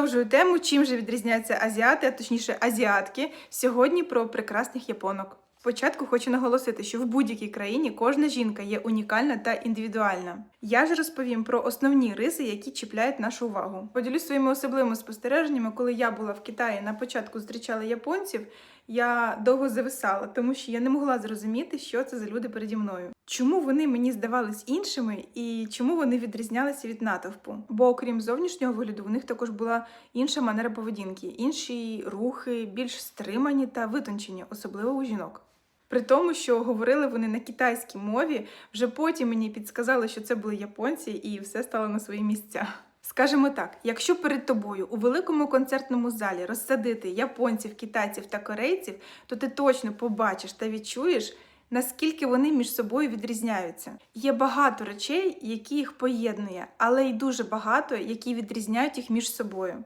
Продовжую тему, чим же відрізняються азіати, а точніше азіатки. Сьогодні про прекрасних японок. Спочатку хочу наголосити, що в будь-якій країні кожна жінка є унікальна та індивідуальна. Я ж розповім про основні риси, які чіпляють нашу увагу. Поділюсь своїми особливими спостереженнями, коли я була в Китаї на початку зустрічала японців. Я довго зависала, тому що я не могла зрозуміти, що це за люди переді мною. Чому вони мені здавались іншими і чому вони відрізнялися від натовпу? Бо окрім зовнішнього вигляду, в них також була інша манера поведінки, інші рухи, більш стримані та витончені, особливо у жінок. При тому, що говорили вони на китайській мові, вже потім мені підсказали, що це були японці, і все стало на свої місця. Скажемо так: якщо перед тобою у великому концертному залі розсадити японців, китайців та корейців, то ти точно побачиш та відчуєш, наскільки вони між собою відрізняються. Є багато речей, які їх поєднує, але й дуже багато, які відрізняють їх між собою.